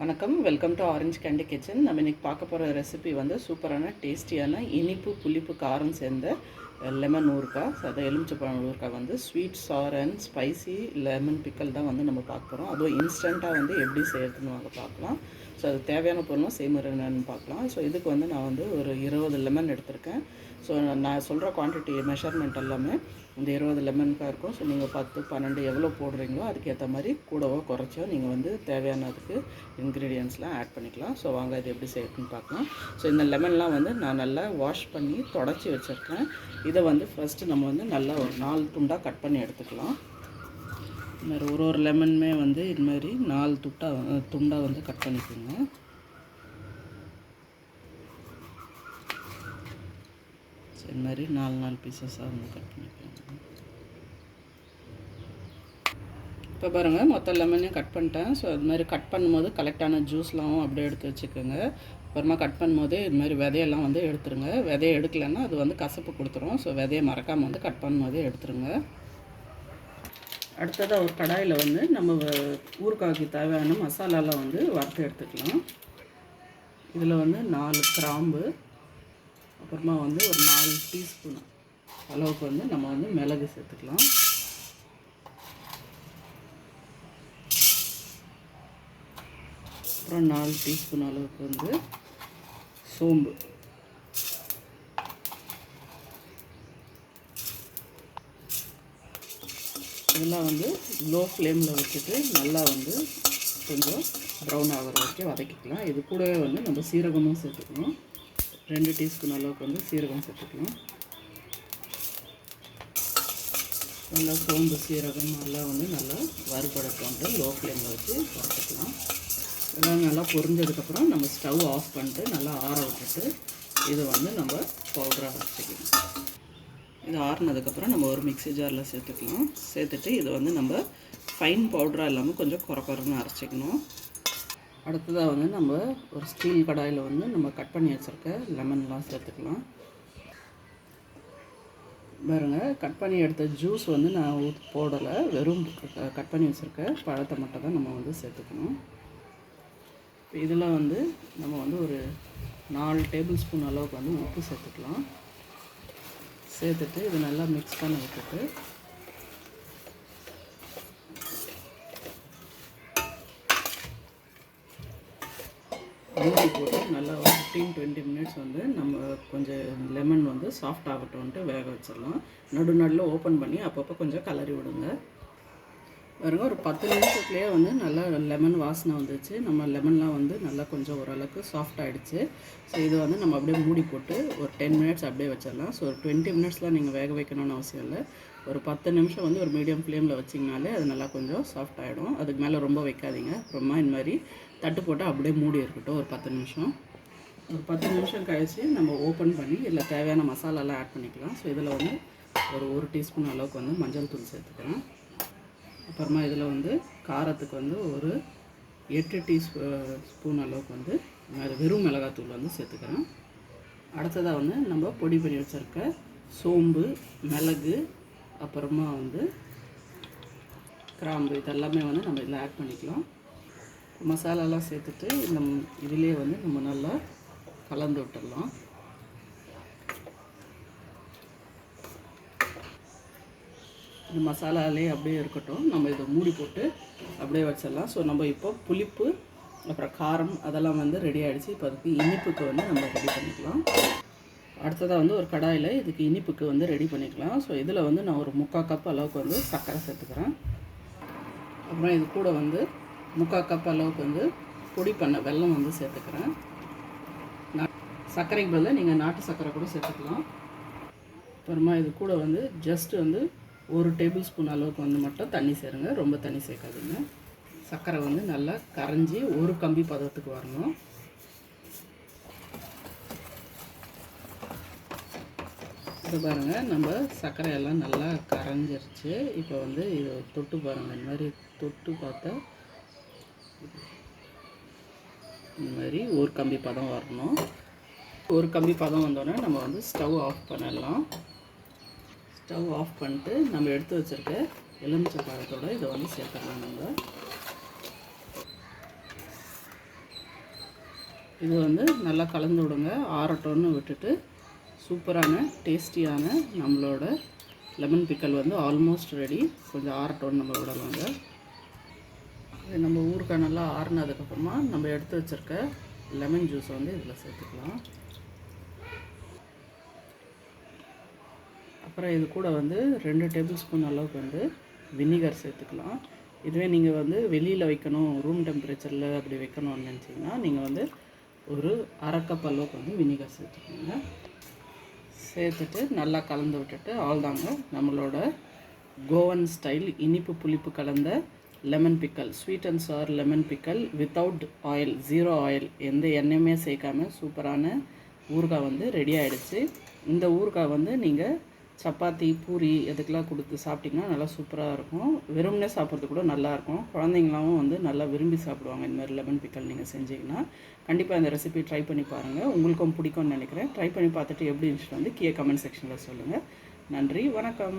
வணக்கம். Welcome to orange candy kitchen நம்ம இன்றைக்கி பார்க்க போகிற ரெசிபி வந்து சூப்பரான டேஸ்டியான இனிப்பு புளிப்பு காரம் சேர்ந்த லெமன் ஊறுகாய். ஸோ அதை எலுமிச்சப்பழம் ஊறுக்காய் வந்து sweet sour and spicy lemon pickle தான் வந்து நம்ம பார்க்க போகிறோம் அதுவும் இன்ஸ்டண்ட்டாக வந்து எப்படி செய்யறதுன்னு வாங்க பார்க்கலாம். ஸோ அது தேவையான பொருளும் சேமர் என்னன்னு பார்க்கலாம். ஸோ இதுக்கு வந்து நான் வந்து ஒரு இருபது லெமன் எடுத்திருக்கேன். ஸோ நான் சொல்கிற குவான்டிட்டி மெஷர்மெண்ட் எல்லாமே இந்த இருபது லெமனுக்காக இருக்கும். ஸோ நீங்கள் பத்து பன்னெண்டு எவ்வளோ போடுறீங்களோ அதுக்கேற்ற மாதிரி கூடவோ குறைச்சோ நீங்கள் வந்து தேவையானதுக்கு இன்க்ரீடியன்ஸ்லாம் ஆட் பண்ணிக்கலாம். ஸோ வாங்க இது எப்படி செய்யறதுன்னு பார்க்கலாம். ஸோ இந்த லெமன்லாம் வந்து நான் நல்லா வாஷ் பண்ணி தொடச்சி வச்சுருக்கேன். இதை வந்து ஃபஸ்ட்டு நம்ம வந்து நல்லா ஒரு நாலு துண்டாக கட் பண்ணி எடுத்துக்கலாம். இது மாதிரி ஒரு ஒரு லெமனுமே வந்து இது மாதிரி நாலு துட்டாக துண்டாக வந்து கட் பண்ணிக்கோங்க. ஸோ இது மாதிரி நாலு நாலு பீசஸாக வந்து கட் பண்ணிக்கோங்க. இப்போ பாருங்கள் மொத்த லெமனையும் கட் பண்ணிட்டேன். ஸோ இது மாதிரி கட் பண்ணும்போது கலெக்டான ஜூஸ்லாம் அப்படியே எடுத்து வச்சுக்கோங்க. அப்புறமா கட் பண்ணும்போது இது மாதிரி விதையெல்லாம் வந்து எடுத்துருங்க. விதையை எடுக்கலைன்னா அது வந்து கசப்பு கொடுத்துரும். ஸோ விதையை மறக்காமல் வந்து கட் பண்ணும்போதே எடுத்துருங்க. அடுத்ததாக ஒரு கடாயில் வந்து நம்ம வ- ஊறுகாய்க்கு தேவையான மசாலாலாம் வந்து வறுத்து எடுத்துக்கலாம். இதில் வந்து நாலு கிராம்பு அப்புறமா வந்து ஒரு நாலு டீஸ்பூன் அளவுக்கு வந்து நம்ம வந்து மிளகு சேர்த்துக்கலாம். அப்புறம் நாலு டீஸ்பூன் அளவுக்கு வந்து சோம்பு. இதெல்லாம் வந்து லோ ஃப்ளேமில் வச்சுட்டு நல்லா வந்து கொஞ்சம் ப்ரௌன் ஆகிற வரைக்கும் வதக்கிக்கலாம். இது கூடவே வந்து நம்ம சீரகமும் சேர்த்துக்கணும் ரெண்டு டீஸ்பூன் அளவுக்கு வந்து சீரகம் சேர்த்துக்கலாம். நல்லா சோம்பு சீரகம் நல்லா வந்து நல்லா வறுபடட்டு லோ ஃப்ளேமில் வச்சு வறுத்துக்கலாம் இதெல்லாம் நல்லா பொரிஞ்சதுக்கப்புறம் நம்ம ஸ்டவ் ஆஃப் பண்ணிட்டு நல்லா ஆற விட்டுட்டு இதை வந்து நம்ம பவுடராக வச்சுக்கலாம். இது ஆறுனதுக்கப்புறம் நம்ம ஒரு மிக்ஸி ஜாரில் சேர்த்துக்கலாம். சேர்த்துட்டு இதை வந்து நம்ம ஃபைன் பவுடராக இல்லாமல் கொஞ்சம் குறை குறைன்னு அரைச்சிக்கணும். அடுத்ததாக வந்து நம்ம ஒரு ஸ்டீல் கடாயில் வந்து நம்ம கட் பண்ணி வச்சுருக்க லெமன்லாம் சேர்த்துக்கலாம். பாருங்கள் கட் பண்ணி எடுத்த ஜூஸ் வந்து நான் ஊத் போடலை. வெறும் கட் பண்ணி வச்சுருக்க பழத்தை மட்டும் தான் நம்ம வந்து சேர்த்துக்கணும். இப்போ இதில் வந்து நம்ம வந்து ஒரு நாலு டேபிள் ஸ்பூன் அளவுக்கு வந்து உப்பு சேர்த்துக்கலாம். சேர்த்துட்டு இது நல்லா மிக்ஸ் பண்ண விட்டுட்டு. மூடி போட்டு நல்லா ஒரு ஃபிஃப்டீன் டுவெண்ட்டி மினிட்ஸ் வந்து நம்ம கொஞ்சம் லெமன் வந்து சாஃப்ட் ஆகட்டும்ன்ட்டு வேக வச்சிடலாம். நடு நடுவில் ஓப்பன் பண்ணி அப்பப்போ கொஞ்சம் கலரி விடுங்க. பாருங்க ஒரு பத்து நிமிஷத்துலேயே வந்து நல்லா லெமன் வாசனை வந்துச்சு நம்ம லெமன்லாம் வந்து நல்லா கொஞ்சம் ஓரளவுக்கு சாஃப்ட் ஆகிடுச்சு ஸோ இது வந்து நம்ம அப்படியே மூடி போட்டு ஒரு டென் மினிட்ஸ் அப்படியே வச்சிடலாம். ஸோ ஒரு டுவெண்ட்டி மினிட்ஸ்லாம் நீங்கள் வேக வைக்கணும்னு அவசியம் இல்லை. ஒரு பத்து நிமிஷம் வந்து ஒரு மீடியம் ஃப்ளேமில் வச்சிங்கனாலே அது நல்லா கொஞ்சம் சாஃப்ட் ஆகிடும் அதுக்கு மேலே ரொம்ப வைக்காதீங்க. ரொம்ப இந்த மாதிரி தட்டு போட்டு அப்படியே மூடி இருக்கட்டும் ஒரு பத்து நிமிஷம். ஒரு பத்து நிமிஷம் கழித்து நம்ம ஓப்பன் பண்ணி இதில் தேவையான மசாலாலாம் ஆட் பண்ணிக்கலாம். ஸோ இதில் வந்து ஒரு ஒரு டீஸ்பூன் அளவுக்கு வந்து மஞ்சள் தூள் சேர்த்துக்கலாம். அப்புறமா இதில் வந்து காரத்துக்கு வந்து ஒரு எட்டு டீஸ்பூ ஸ்பூன் அளவுக்கு வந்து வெறும் மிளகாத்தூள் வந்து சேர்த்துக்கிறேன். அடுத்ததாக வந்து நம்ம பொடி பண்ணி வச்சுருக்க சோம்பு மிளகு அப்புறமா வந்து கிராம்பு இதெல்லாமே வந்து நம்ம இதில் ஆட் பண்ணிக்கலாம். மசாலாலாம் சேர்த்துட்டு இந்த இதிலே வந்து நம்ம நல்லா கலந்து விட்டுடலாம். இந்த மசாலாலே அப்படியே இருக்கட்டும். நம்ம இதை மூடி போட்டு அப்படியே வச்சிடலாம். ஸோ நம்ம இப்போ புளிப்பு அப்புறம் காரம் அதெல்லாம் வந்து ரெடி ஆகிடுச்சு இப்போ அதுக்கு இனிப்புக்கு வந்து நம்ம ரெடி பண்ணிக்கலாம். அடுத்ததாக வந்து ஒரு கடாயில் இதுக்கு இனிப்புக்கு வந்து ரெடி பண்ணிக்கலாம். ஸோ இதில் வந்து நான் ஒரு முக்கால் கப் அளவுக்கு வந்து சர்க்கரை சேர்த்துக்கிறேன். அப்புறம் இது கூட வந்து முக்கால் கப் அளவுக்கு வந்து பொடி பண்ண வெல்லம் வந்து சேர்த்துக்கிறேன். சர்க்கரைக்கு பதிலாக நீங்கள் நாட்டு சர்க்கரை கூட சேர்த்துக்கலாம். அப்புறமா இது கூட வந்து ஜஸ்ட்டு வந்து ஒரு டேபிள் ஸ்பூன் அளவுக்கு வந்து மட்டும் தண்ணி சேருங்க. ரொம்ப தண்ணி சேர்க்காதுங்க. சர்க்கரை வந்து நல்லா கரைஞ்சி ஒரு கம்பி பதத்துக்கு வரணும். இது பாருங்கள் நம்ம சர்க்கரை எல்லாம் நல்லா கரைஞ்சிருச்சு. இப்போ வந்து இதை தொட்டு பாருங்கள் இந்த மாதிரி தொட்டு பார்த்தா இந்த மாதிரி ஒரு கம்பி பதம் வரணும். ஒரு கம்பி பதம் வந்தோடனே நம்ம வந்து ஸ்டவ் ஆஃப் பண்ணிடலாம் ஸ்டவ் ஆஃப் பண்ணிட்டு நம்ம எடுத்து வச்சிருக்க எலுமிச்சை பழத்தோட இதை வந்து சேர்த்துக்கலாம் நம்ம. இது வந்து நல்லா கலந்து விடுங்க. ஆறட்டோன்னு விட்டுட்டு சூப்பரான டேஸ்டியான நம்மளோட லெமன் பிக்கல் வந்து ஆல்மோஸ்ட் ரெடி. கொஞ்சம் ஆறட்டோன்னு நம்ம விடலாங்க. இது நம்ம ஊருக்காய் நல்லா ஆறுனதுக்கப்புறமா நம்ம எடுத்து வச்சுருக்க லெமன் ஜூஸை வந்து இதில் சேர்த்துக்கலாம். அப்புறம் இது கூட வந்து ரெண்டு டேபிள் ஸ்பூன் அளவுக்கு வந்து வினிகர் சேர்த்துக்கலாம். இதுவே நீங்கள் வந்து வெளியில் வைக்கணும் ரூம் டெம்பரேச்சரில் அப்படி வைக்கணும்னு நினச்சிங்கன்னா நீங்கள் வந்து ஒரு அரை அளவுக்கு வந்து வினிகர் சேர்த்துக்கோங்க. சேர்த்துட்டு நல்லா கலந்து விட்டுட்டு அவ்வளோதாங்க நம்மளோட கோவன் ஸ்டைல் இனிப்பு புளிப்பு கலந்த lemon pickle sweet and sour lemon pickle without oil zero oil எந்த எண்ணெயுமே சேர்க்காம சூப்பரான ஊறுகாய் வந்து ரெடி ஆகிடுச்சு இந்த ஊறுகாய் வந்து நீங்கள் சப்பாத்தி பூரி எதுக்கெல்லாம் கொடுத்து சாப்பிட்டிங்கன்னா நல்லா சூப்பராக இருக்கும். வெறும்னே சாப்பிட்றது கூட நல்லாயிருக்கும் குழந்தைங்களாவும் வந்து நல்லா விரும்பி சாப்பிடுவாங்க. இந்த மாதிரி லெமன் பிக்கல் நீங்கள் செஞ்சீங்கன்னா கண்டிப்பாக இந்த ரெசிபி ட்ரை பண்ணி பாருங்கள் உங்களுக்கும் பிடிக்கும்னு நினைக்கிறேன். ட்ரை பண்ணி பார்த்துட்டு எப்படி இருந்துச்சு வந்து கீழே கமெண்ட் செக்ஷனில் சொல்லுங்கள் நன்றி வணக்கம்.